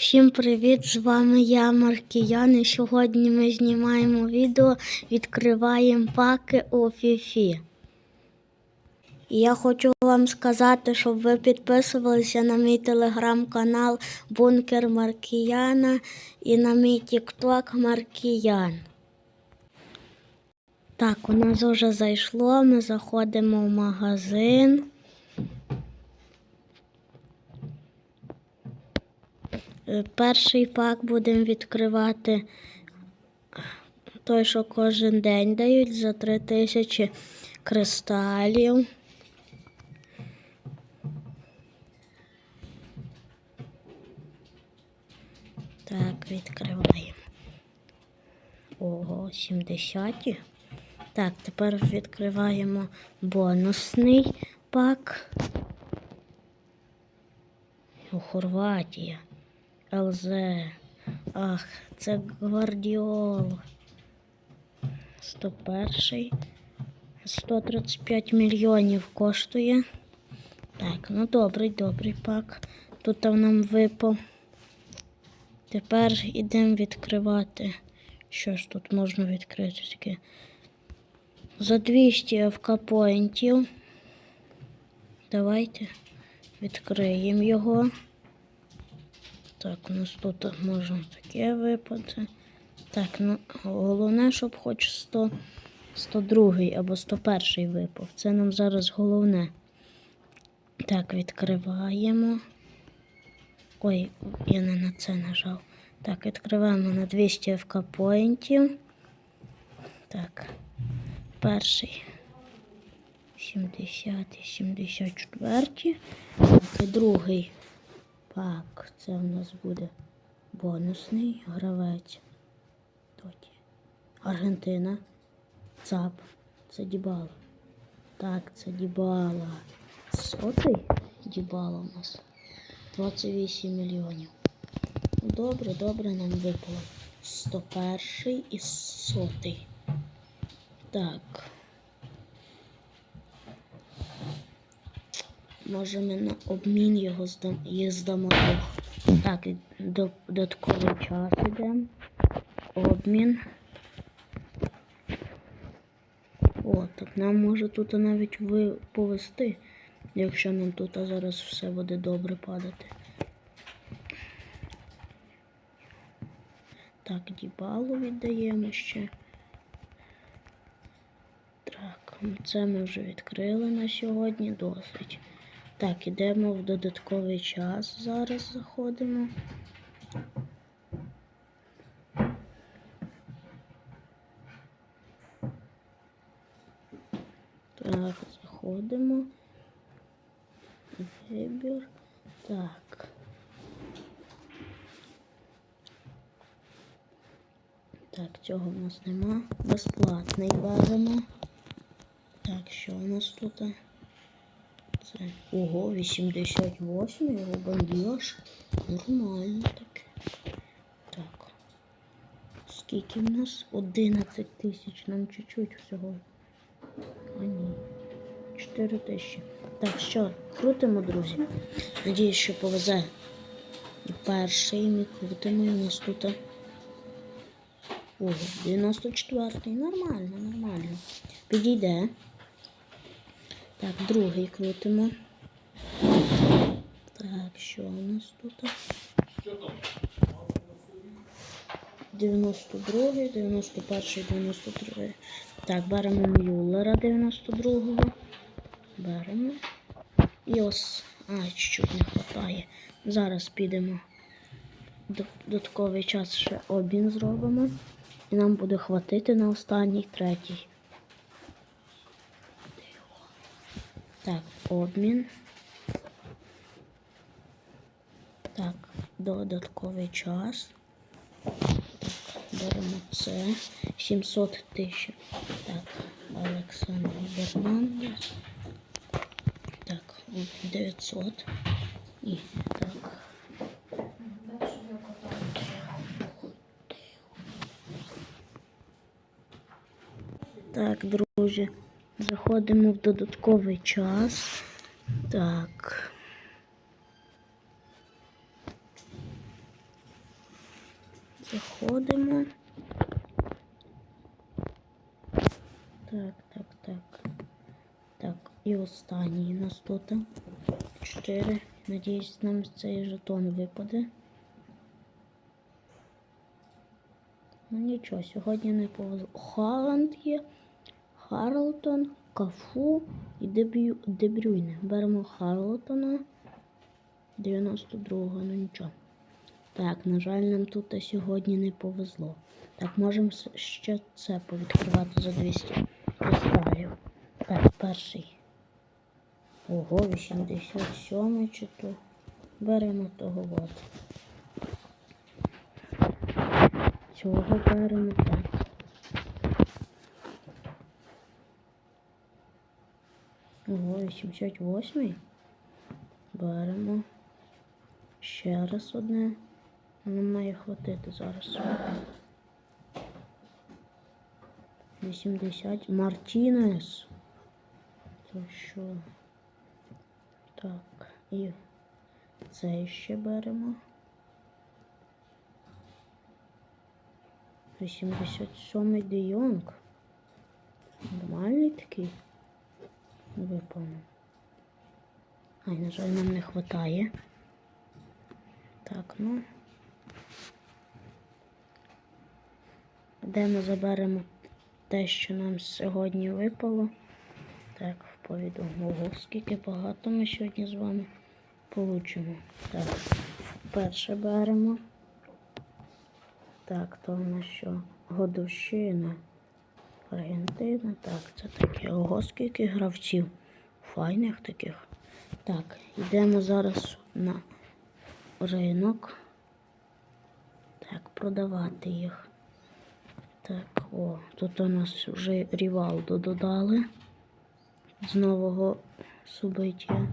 Всім привіт! З вами я Маркіян. І сьогодні ми знімаємо відео, відкриваємо паки у Фіфі. І я хочу вам сказати, щоб ви підписувалися на мій телеграм-канал Бункер Маркіяна і на мій тікток Маркіян. Так, у нас вже зайшло. Ми заходимо в магазин. Перший пак будемо відкривати той, що кожен день дають за 3000 кристалів. Так, відкриваємо. Ого, 70. Так, тепер відкриваємо бонусний пак. У Хорватія. ЛЗ. Ах, це Гвардіол. 101. 135 мільйонів коштує. Так, ну добрий, добрий пак. Тут нам випав. Тепер йдемо відкривати. Що ж тут можна відкрити таке? За 200 ФК поінтів. Давайте відкриємо його. Так, у нас тут може таке випадати. Так, ну головне, щоб хоч 100, 102 або 101 випав. Це нам зараз головне. Так, відкриваємо. Ой, я не на це нажав. Так, відкриваємо на 200 ФК поінтів. Так, перший. 70, 74. Так, і другий. Так, це у нас буде бонусний гравець. Тоді. Аргентина. ЦАП. Це Дібала. Так, це Дібала. Сотий Дібала у нас. 28 мільйонів. Добре, добре нам випало. 101 і сотий. Так. Може ми на обмін його здам, здамо. Так, і до додатковий час йдемо. Обмін. О, так нам може тут навіть ви повести, якщо нам тут зараз все буде добре падати. Так, дібалу віддаємо ще. Так, це ми вже відкрили на сьогодні досить. Так, ідемо в додатковий час. Зараз заходимо. Так, заходимо. Вибір. Так. Так, цього в нас нема. Безплатний бажано. Так, що у нас тут? Це ого, 88 його бандіж. Нормально таке. Так. Скільки в нас? 11 тисяч. Нам чуть-чуть всього. А ні. 4 тисячі. Так, що, крутимо, друзі. Надіюсь, що повезе. І перший ми крутимо, і нас тут. Ого, 94-й. Нормально, нормально. Підійде. Так, другий крутимо. Так, що у нас тут? 92, 91, 92. Так, беремо Мюллера 92-го. Беремо. І ось. А, чуть-чуть не вистачає. Зараз підемо. Додатковий час ще обмін зробимо. І нам буде хватити на останній третій. Так, обмін. Так, додатковий час. Так, беремо це. 700 тисяч. Так, Олександр Бернандес. Так, 900. І так. Так, друзі. Заходимо в додатковий час. Так. Заходимо. Так, так, так. Так, і останній у нас тут. Чотири. Надіюсь, нам цей жетон випаде. Ну нічого, сьогодні не повезло. Халанд є, Харлтон, Кафу і Дебрю... Дебрюйне. Беремо Харлтона. 92-го, ну нічого. Так, на жаль, нам тут сьогодні не повезло. Так, можемо ще це повідкривати за 200 кристалів. Так, перший. Ого, 87 чи то. Беремо того от. Цього беремо так. Ого, 88. Беремо. Ще раз одне. Воно має хватити зараз. 80. Мартінес. То що? Так, і цей ще беремо. 87 Де Йонг. Нормальний такий. Виповнив. Ай, на жаль, нам не вистачає. Так, ну. Де ми заберемо те, що нам сьогодні випало. Так, в повідомлю. Скільки багато ми сьогодні з вами получимо. Так, перше беремо. Так, то в що? Годовщина. Аргентина. Так, це таке. Ого, скільки гравців. Файних таких. Так, йдемо зараз на ринок. Так, продавати їх. Так, о, тут у нас вже Рівалдо додали з нового субиття.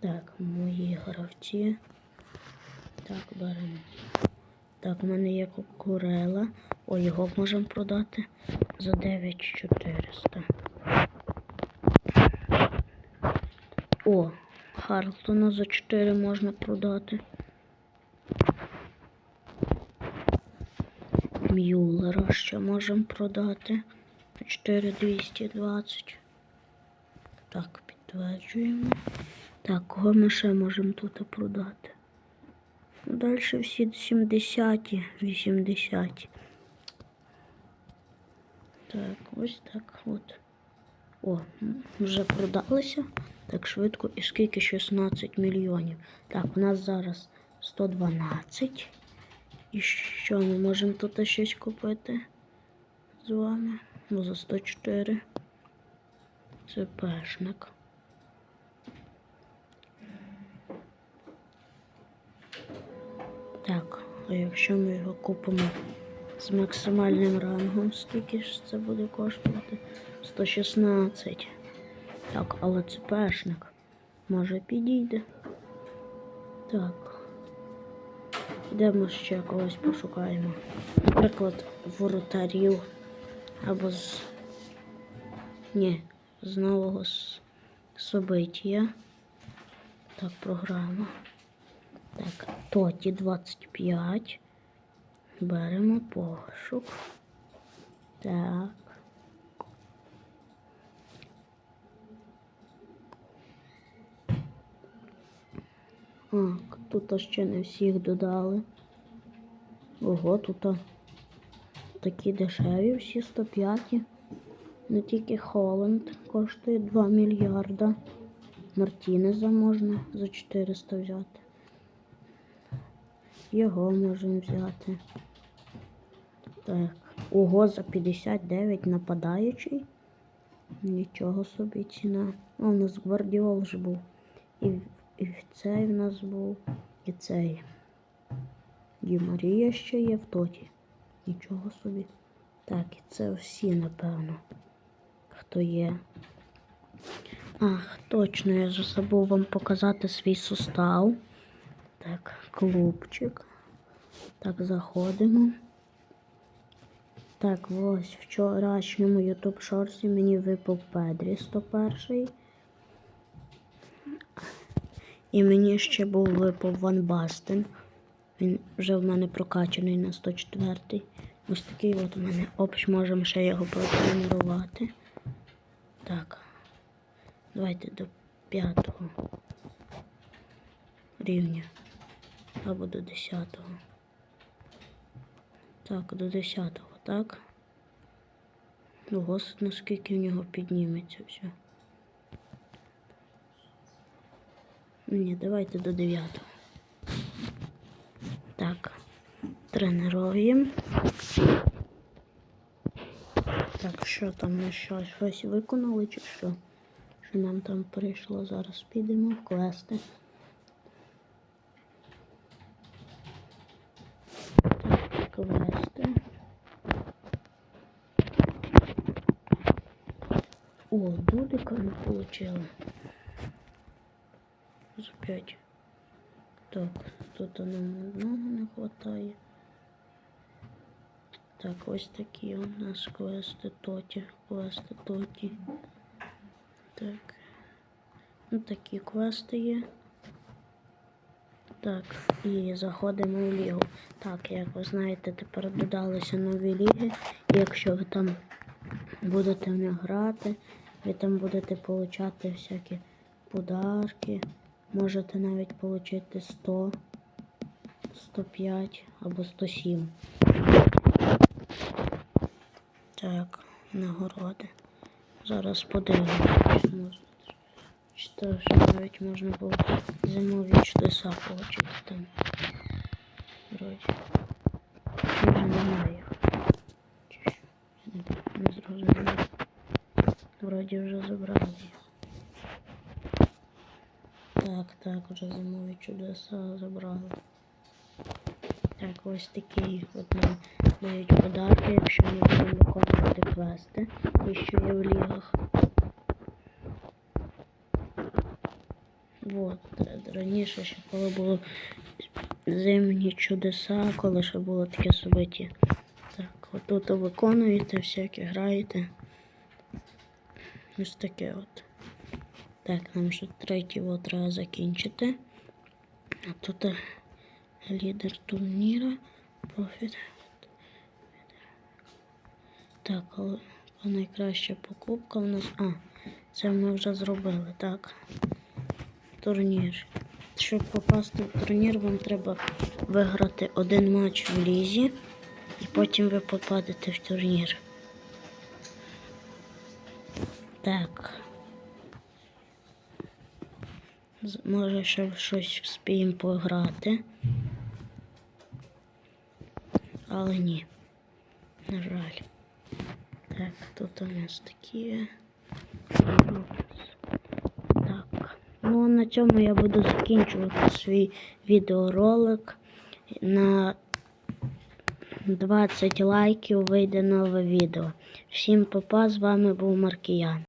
Так, мої гравці. Так, беремо. Так, у мене є кукурела. О, його можемо продати за 9400. О, Харлтона за 4 можна продати. Мюллера ще можемо продати. 4220. Так, підтверджуємо. Так, кого ми ще можемо тут продати? Ну, Далі всі 70, 80. Так, ось так от. О, вже продалися. Так швидко. І скільки 16 мільйонів. Так, у нас зараз 112. І що ми можемо тут щось купити з вами? Ну, за 104. Це пешник. Так, а якщо ми його купимо з максимальним рангом, скільки ж це буде коштувати? 116. Так, але це пешник. Може підійде. Так. Йдемо ще когось пошукаємо. Наприклад, воротарів. Або з. Ні, з нового собиття. Так, програма. Так, тоті 25. Беремо пошук. Так. А, тут ще не всіх додали. Ого, тут такі дешеві, всі 105. Не тільки Холланд коштує 2 мільярда. Мартінеза можна за 400 взяти. Його можемо взяти. Так. Ого, за 59 нападаючий. Нічого собі ціна. О, у нас Гвардіол ж був. І, і цей в нас був. І цей. Ді Марія ще є в тоті. Нічого собі. Так, і це всі, напевно. Хто є. Ах, точно, я вже забув вам показати свій сустав. Так, клубчик. Так, заходимо. Так, ось вчорашньому YouTube шорсі мені випав Педрі 101. І мені ще був випав Ван Бастен Він вже в мене прокачаний на 104. Ось такий от у мене общ, можемо ще його протренувати. Так. Давайте до п'ятого рівня. Або до десятого. Так, до десятого, так? Ого, наскільки в нього підніметься все. Ні, давайте до дев'ятого. Так, тренуємо. Так, що там ми що, щось виконали чи що? Що нам там прийшло? Зараз підемо в квести. Так, квести. О, дудика ми получили. За п'ять. Так, тут нам одного не хватає. Так, ось такі у нас квести тоті, квести тоті. Так. Ну, такі квести є. Так, і заходимо в лігу. Так, як ви знаєте, тепер додалися нові ліги. Якщо ви там будете в них грати, ви там будете получати всякі подарки. Можете навіть отримати 100, 105 або 107. Так, нагороди. Зараз подивимося, чи можна. Що навіть можна було зимові чудеса отримати там. Вроді. Може немає. Чи що? Не, не зрозуміло. Вроді вже забрали. Так, так, вже зимові чудеса забрали. Так, ось такі от нам дають подарки, якщо ми будемо виконувати квести, і що є в лігах. Вот, е, раніше ще коли було зимні чудеса, коли ще було таке собиття. Так, отут виконуєте, всякі граєте. Ось таке от. Так, нам ще третій от треба закінчити. А тут е, лідер турніра. Профіт. Так, найкраща покупка в нас. А, це ми вже зробили, так. Турнір. Щоб попасти в турнір, вам треба виграти один матч в лізі, і потім ви попадете в турнір. Так. Може ще щось вспіємо пограти. Але ні. На жаль. Так, тут у нас такі. Так. Ну, на цьому я буду закінчувати свій відеоролик. На 20 лайків вийде нове відео. Всім папа, з вами був Маркіян.